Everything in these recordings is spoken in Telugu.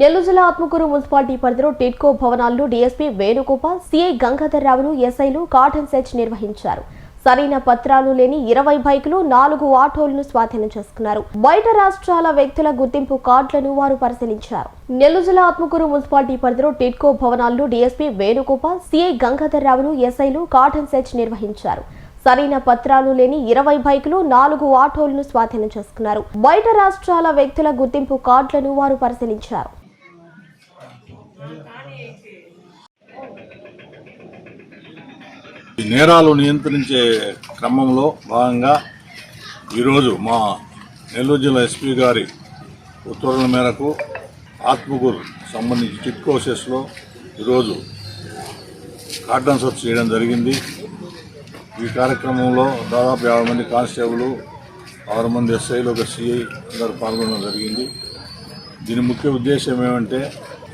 నెల్లూరు జిల్లా ఆత్మకూరు మున్సిపాలిటీ పరిధిలో టిడ్కో భవనాల్లో డీఎస్పీ వేణుగోపాల్ సిఐ గంగాధర్ రావును ఎస్ఐలు కాటన్ సెర్చ్ నిర్వహించారు. సరైన పత్రాలు లేని ఇరవై బైకులు నాలుగు ఆటోలను స్వాధీనం చేసుకున్నారు. బయట రాష్ట్రాల వ్యక్తుల గుర్తింపు కార్డులను వారు పరిశీలించారు. నెల్లూరు జిల్లా ఆత్మకూరు మున్సిపాలిటీ పరిధిలో టిడ్కో భవనాల్లో డీఎస్పీ వేణుగోపాల్ సిఐ గంగాధర్ రావును ఎస్ఐలు కాటన్ సెర్చ్ నిర్వహించారు. సరైన పత్రాలు లేని ఇరవై బైకులు నాలుగు ఆటోలను స్వాధీనం చేసుకున్నారు. బయట రాష్ట్రాల వ్యక్తుల గుర్తింపు కార్డులను వారు పరిశీలించారు. నేరాలు నియంత్రించే క్రమంలో భాగంగా ఈరోజు మా నెల్లూరు జిల్లా ఎస్పీ గారి ఉత్తర్వుల మేరకు ఆత్మకూరు సంబంధించి టిట్ సెస్లో ఈరోజు కార్డన్ సర్చ్ చేయడం జరిగింది. ఈ కార్యక్రమంలో దాదాపు యాభై మంది కానిస్టేబుల్ ఆరు మంది ఎస్ఐలు ఒక సిఐ అందరూ పాల్గొనడం జరిగింది. దీని ముఖ్య ఉద్దేశం ఏమంటే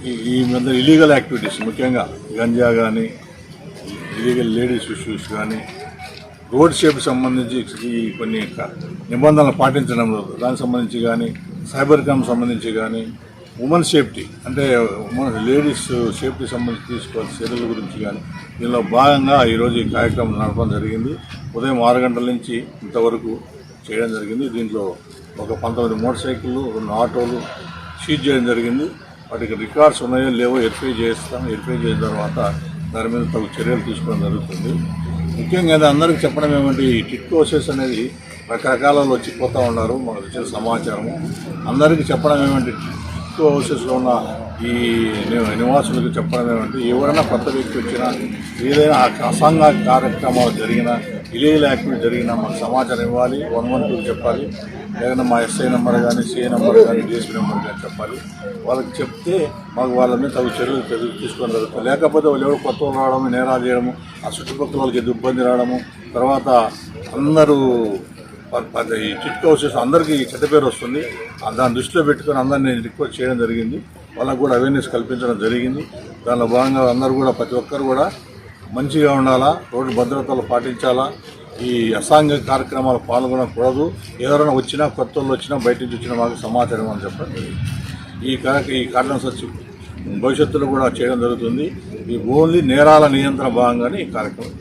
ఈ ఈ మధ్య ఇలీగల్ యాక్టివిటీస్ ముఖ్యంగా గంజా కానీ ఇలీగల్ లేడీస్ ఇష్యూస్ కానీ రోడ్ షేప్ సంబంధించి ఈ కొన్ని నిబంధనలు పాటించడం దానికి సంబంధించి కానీ సైబర్ క్రైమ్ సంబంధించి కానీ ఉమెన్ సేఫ్టీ అంటే ఉమెన్ లేడీస్ సేఫ్టీ సంబంధించి తీసుకోవాల్సిన చర్యల గురించి కానీ దీనిలో భాగంగా ఈరోజు ఈ కార్యక్రమం నడపడం జరిగింది. ఉదయం ఆరు గంటల నుంచి ఇంతవరకు చేయడం జరిగింది. దీంట్లో ఒక పంతొమ్మిది మోటార్ సైకిళ్ళు రెండు ఆటోలు సీజ్ చేయడం జరిగింది. వాటికి రికార్డ్స్ ఉన్నాయో లేవో వెరిఫై చేస్తాం వెరిఫై చేసిన తర్వాత దాని మీద తగు చర్యలు తీసుకోవడం జరుగుతుంది. ముఖ్యంగా అందరికీ చెప్పడం ఏమంటే ఈ టిట్కోసెస్ అనేది రకరకాలలో వచ్చి పోతూ ఉన్నారు మనకు వచ్చిన సమాచారము. అందరికీ చెప్పడం ఏమంటే టిట్ హౌసెస్లో ఉన్న ఈ నివాసులకు చెప్పడం ఏమంటే ఎవరైనా కొత్త వ్యక్తి వచ్చినా ఏదైనా అసాంఘ కార్యక్రమాలు జరిగినా ఇలీగల్ యాక్టివిటీ జరిగినా మాకు సమాచారం ఇవ్వాలి వన్ వన్ టూ చెప్పాలి. లేదన్నా మా ఎస్ఐ నెంబర్ కానీ సిఐ నెంబర్ కానీ డిఎస్పీ నెంబర్ కానీ చెప్పాలి. వాళ్ళకి చెప్తే మాకు వాళ్ళ మీద తగు చర్యలు చర్యలు జరుగుతుంది. లేకపోతే వాళ్ళు ఎవరు కొత్త వాళ్ళు రావడము నేరాలు చేయడము ఆ చుట్టుపక్కల వాళ్ళకి ఏదో ఇబ్బంది రావడము తర్వాత అందరూ ఈ చిట్ హౌసెస్ అందరికీ చెడ్డ పేరు వస్తుంది. దాని దాన్ని దృష్టిలో పెట్టుకొని అందరినీ రిక్వెస్ట్ చేయడం జరిగింది. వాళ్ళకు కూడా అవేర్నెస్ కల్పించడం జరిగింది. దానిలో భాగంగా అందరూ కూడా ప్రతి ఒక్కరు కూడా మంచిగా ఉండాలా రోడ్డు భద్రతలు పాటించాలా ఈ అసాంఘిక కార్యక్రమాలు పాల్గొనకూడదు. ఎవరైనా వచ్చినా కొత్త వాళ్ళు వచ్చినా బయట నుంచి వచ్చినా మాకు సమాచారం అని చెప్పడం జరిగింది. ఈ కార్య ఈ కార్యక్రమం సచ్చి భవిష్యత్తులో కూడా చేయడం జరుగుతుంది. ఈ ఓన్లీ నేరాల నియంత్రణ భాగంగానే ఈ కార్యక్రమం